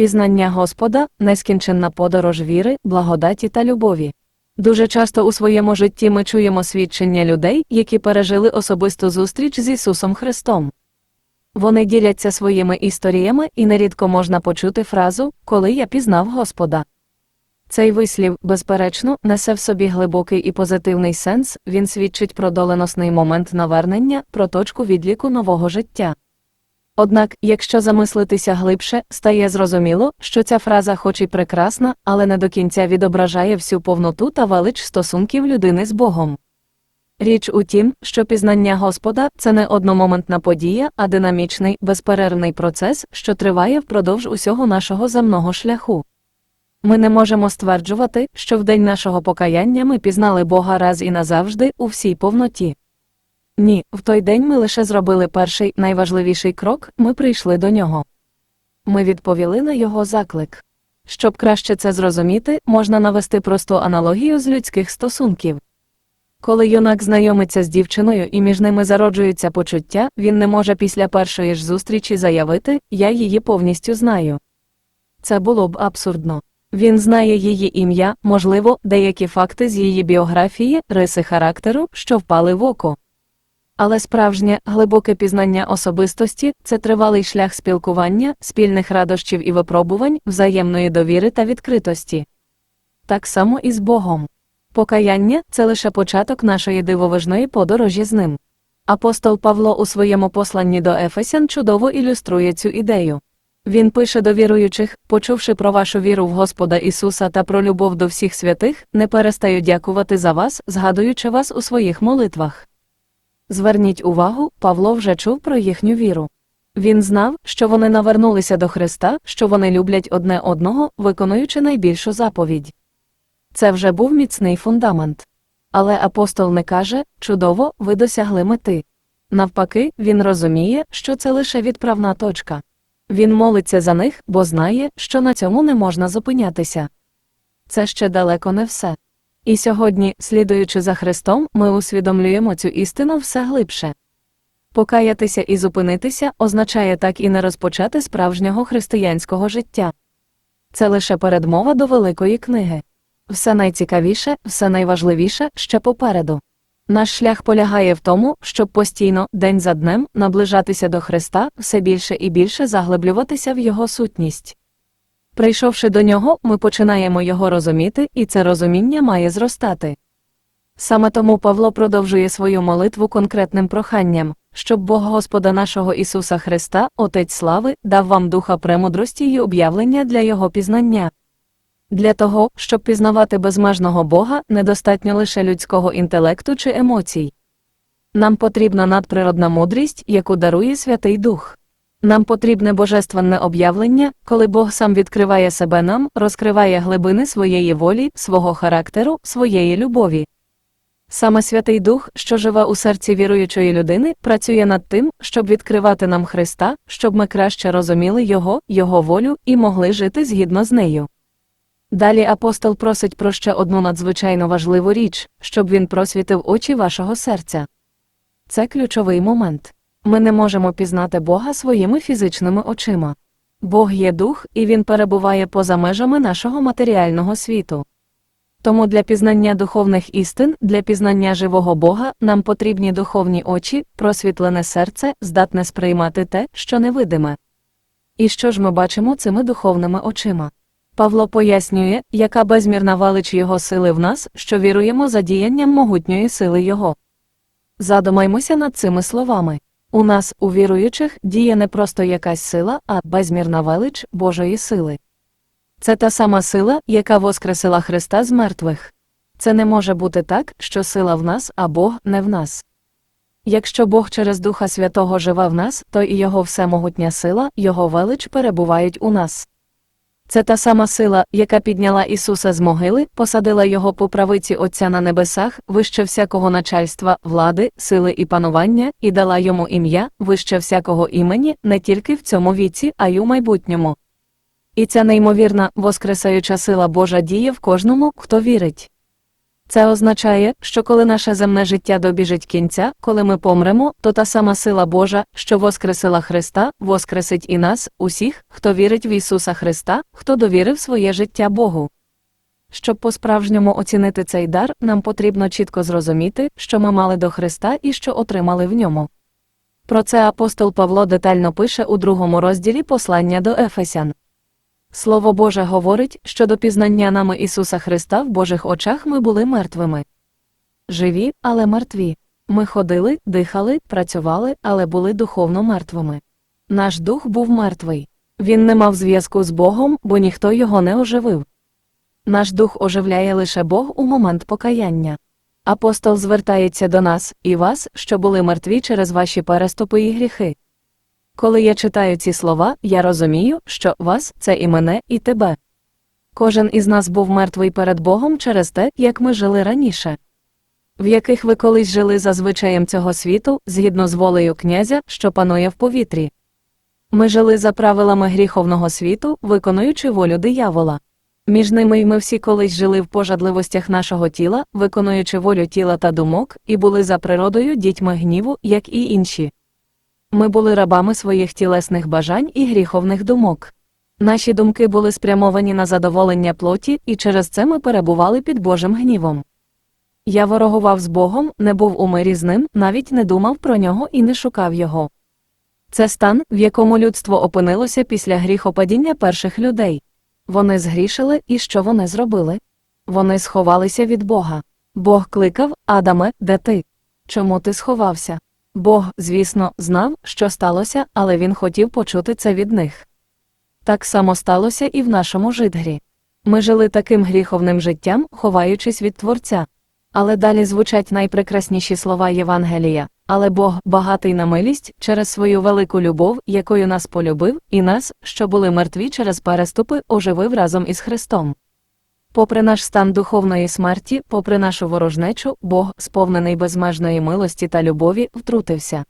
Пізнання Господа нескінченна подорож віри, благодаті та любові. Дуже часто у своєму житті ми чуємо свідчення людей, які пережили особисту зустріч з Ісусом Христом. Вони діляться своїми історіями і нерідко можна почути фразу Коли я пізнав Господа. Цей вислів, безперечно, несе в собі глибокий і позитивний сенс, він свідчить про доленосний момент навернення, про точку відліку нового життя. Однак, якщо замислитися глибше, стає зрозуміло, що ця фраза хоч і прекрасна, але не до кінця відображає всю повноту та велич стосунків людини з Богом. Річ у тім, що пізнання Господа це не одномоментна подія, а динамічний, безперервний процес, що триває впродовж усього нашого земного шляху. Ми не можемо стверджувати, що в день нашого покаяння ми пізнали Бога раз і назавжди у всій повноті. Ні, в той день ми лише зробили перший найважливіший крок, ми прийшли до нього. Ми відповіли на його заклик. Щоб краще це зрозуміти, можна навести просту аналогію з людських стосунків. Коли юнак знайомиться з дівчиною і між ними зароджуються почуття, він не може після першої ж зустрічі заявити Я її повністю знаю. Це було б абсурдно. Він знає її ім'я, можливо, деякі факти з її біографії, риси характеру, що впали в око. Але справжнє, глибоке пізнання особистості це тривалий шлях спілкування, спільних радощів і випробувань, взаємної довіри та відкритості. Так само і з Богом. Покаяння це лише початок нашої дивовижної подорожі з ним. Апостол Павло у своєму посланні до Ефесян чудово ілюструє цю ідею. Він пише до віруючих, почувши про вашу віру в Господа Ісуса та про любов до всіх святих, не перестаю дякувати за вас, згадуючи вас у своїх молитвах. Зверніть увагу, Павло вже чув про їхню віру. Він знав, що вони навернулися до Христа, що вони люблять одне одного, виконуючи найбільшу заповідь. Це вже був міцний фундамент. Але апостол не каже чудово, ви досягли мети. Навпаки, він розуміє, що це лише відправна точка. Він молиться за них, бо знає, що на цьому не можна зупинятися. Це ще далеко не все. І сьогодні, слідуючи за Христом, ми усвідомлюємо цю істину все глибше. Покаятися і зупинитися означає так і не розпочати справжнього християнського життя. Це лише передмова до великої книги. Все найцікавіше, все найважливіше ще попереду. Наш шлях полягає в тому, щоб постійно, день за днем, наближатися до Христа, все більше і більше заглиблюватися в Його сутність. Прийшовши до нього, ми починаємо його розуміти, і це розуміння має зростати. Саме тому Павло продовжує свою молитву конкретним проханням, щоб Бог Господа нашого Ісуса Христа, Отець слави, дав вам духа премудрості й об'явлення для Його пізнання. Для того, щоб пізнавати безмежного Бога, недостатньо лише людського інтелекту чи емоцій. Нам потрібна надприродна мудрість, яку дарує Святий Дух. Нам потрібне божественне об'явлення, коли Бог сам відкриває себе нам, розкриває глибини своєї волі, свого характеру, своєї любові. Саме Святий Дух, що живе у серці віруючої людини, працює над тим, щоб відкривати нам Христа, щоб ми краще розуміли Його, Його волю і могли жити згідно з нею. Далі апостол просить про ще одну надзвичайно важливу річ, щоб він просвітив очі вашого серця. Це ключовий момент. Ми не можемо пізнати Бога своїми фізичними очима. Бог є дух, і Він перебуває поза межами нашого матеріального світу. Тому для пізнання духовних істин, для пізнання живого Бога нам потрібні духовні очі, просвітлене серце, здатне сприймати те, що невидиме. І що ж ми бачимо цими духовними очима? Павло пояснює, яка безмірна велич Його сили в нас, що віруємо за діянням могутньої сили Його. Задумаймося над цими словами. У нас, у віруючих, діє не просто якась сила, а безмірна велич Божої сили. Це та сама сила, яка воскресила Христа з мертвих. Це не може бути так, що сила в нас, а Бог не в нас. Якщо Бог через Духа Святого живе в нас, то і Його всемогутня сила, Його велич перебувають у нас. Це та сама сила, яка підняла Ісуса з могили, посадила його по правиці Отця на небесах, вище всякого начальства, влади, сили і панування, і дала йому ім'я, вище всякого імені, не тільки в цьому віці, а й у майбутньому. І ця неймовірна, воскресаюча сила Божа діє в кожному, хто вірить. Це означає, що коли наше земне життя добіжить кінця, коли ми помремо, то та сама сила Божа, що воскресила Христа, воскресить і нас, усіх, хто вірить в Ісуса Христа, хто довірив своє життя Богу. Щоб по-справжньому оцінити цей дар, нам потрібно чітко зрозуміти, що ми мали до Христа і що отримали в ньому. Про це апостол Павло детально пише у другому розділі послання до Ефесян. Слово Боже говорить, що до пізнання нами Ісуса Христа в Божих очах ми були мертвими. Живі, але мертві. Ми ходили, дихали, працювали, але були духовно мертвими. Наш дух був мертвий. Він не мав зв'язку з Богом, бо ніхто його не оживив. Наш дух оживляє лише Бог у момент покаяння. Апостол звертається до нас і вас, що були мертві через ваші переступи і гріхи. Коли я читаю ці слова, я розумію, що вас це і мене, і тебе. Кожен із нас був мертвий перед Богом через те, як ми жили раніше, в яких ви колись жили за звичаєм цього світу, згідно з волею князя, що панує в повітрі. Ми жили за правилами гріховного світу, виконуючи волю диявола. Між ними й ми всі колись жили в пожадливостях нашого тіла, виконуючи волю тіла та думок, і були за природою дітьми гніву, як і інші. Ми були рабами своїх тілесних бажань і гріховних думок. Наші думки були спрямовані на задоволення плоті, і через це ми перебували під Божим гнівом. Я ворогував з Богом, не був у мирі з ним, навіть не думав про нього і не шукав його. Це стан, в якому людство опинилося після гріхопадіння перших людей. Вони згрішили, і що вони зробили? Вони сховалися від Бога. Бог кликав Адаме, де ти? Чому ти сховався? Бог, звісно, знав, що сталося, але він хотів почути це від них. Так само сталося і в нашому житгрі. Ми жили таким гріховним життям, ховаючись від Творця. Але далі звучать найпрекрасніші слова Євангелія. Але Бог, багатий на милість, через свою велику любов, якою нас полюбив, і нас, що були мертві через переступи, оживив разом із Христом. Попри наш стан духовної смерті, попри нашу ворожнечу, Бог, сповнений безмежної милості та любові, втрутився.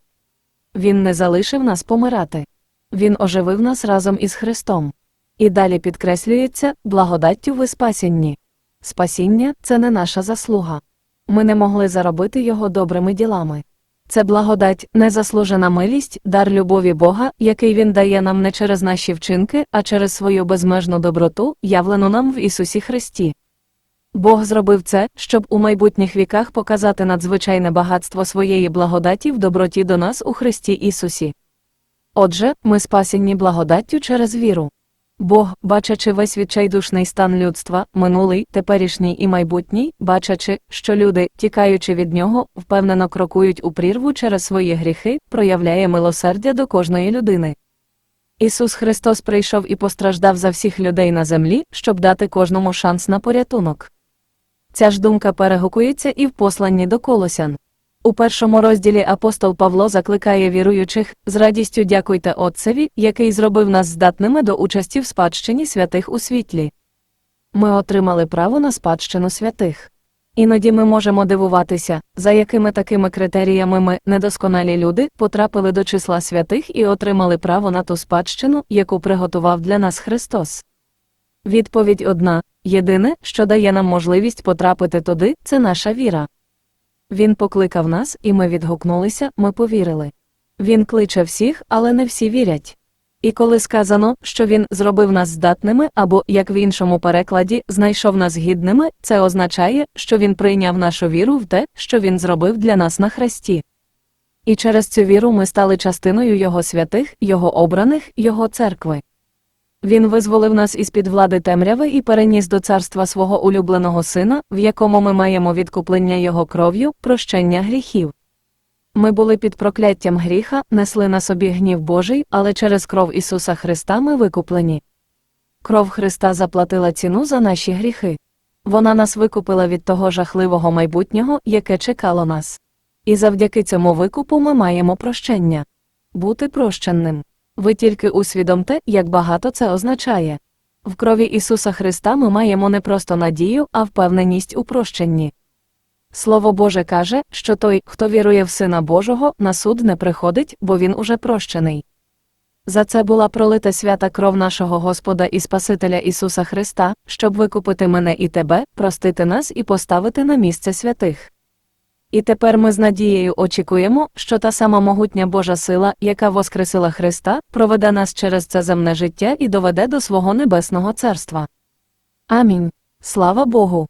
Він не залишив нас помирати. Він оживив нас разом із Христом. І далі підкреслюється благодаттю ви спасінні. Спасіння це не наша заслуга. Ми не могли заробити його добрими ділами. Це благодать, незаслужена милість, дар любові Бога, який Він дає нам не через наші вчинки, а через свою безмежну доброту, явлену нам в Ісусі Христі. Бог зробив це, щоб у майбутніх віках показати надзвичайне багатство своєї благодаті в доброті до нас у Христі Ісусі. Отже, ми спасені благодаттю через віру. Бог, бачачи весь відчайдушний стан людства, минулий, теперішній і майбутній, бачачи, що люди, тікаючи від нього, впевнено крокують у прірву через свої гріхи, проявляє милосердя до кожної людини. Ісус Христос прийшов і постраждав за всіх людей на землі, щоб дати кожному шанс на порятунок. Ця ж думка перегукується і в посланні до Колосян. У першому розділі апостол Павло закликає віруючих з радістю дякуйте Отцеві, який зробив нас здатними до участі в спадщині святих у світлі. Ми отримали право на спадщину святих. Іноді ми можемо дивуватися, за якими такими критеріями ми, недосконалі люди, потрапили до числа святих і отримали право на ту спадщину, яку приготував для нас Христос. Відповідь одна єдине, що дає нам можливість потрапити туди, це наша віра. Він покликав нас, і ми відгукнулися, ми повірили. Він кличе всіх, але не всі вірять. І коли сказано, що він зробив нас здатними або, як в іншому перекладі, знайшов нас гідними, це означає, що він прийняв нашу віру в те, що він зробив для нас на хресті. І через цю віру ми стали частиною Його святих, Його обраних, Його церкви. Він визволив нас із під влади темряви і переніс до царства свого улюбленого сина, в якому ми маємо відкуплення його кров'ю, прощення гріхів. Ми були під прокляттям гріха, несли на собі гнів Божий, але через кров Ісуса Христа ми викуплені. Кров Христа заплатила ціну за наші гріхи. Вона нас викупила від того жахливого майбутнього, яке чекало нас. І завдяки цьому викупу ми маємо прощення. Бути прощенним. Ви тільки усвідомте, як багато це означає. В крові Ісуса Христа ми маємо не просто надію, а впевненість у прощенні. Слово Боже каже, що той, хто вірує в Сина Божого, на суд не приходить, бо він уже прощений. За це була пролита свята кров нашого Господа і Спасителя Ісуса Христа, щоб викупити мене і тебе, простити нас і поставити на місце святих. І тепер ми з надією очікуємо, що та сама могутня Божа сила, яка воскресила Христа, проведе нас через це земне життя і доведе до свого небесного царства. Амінь. Слава Богу!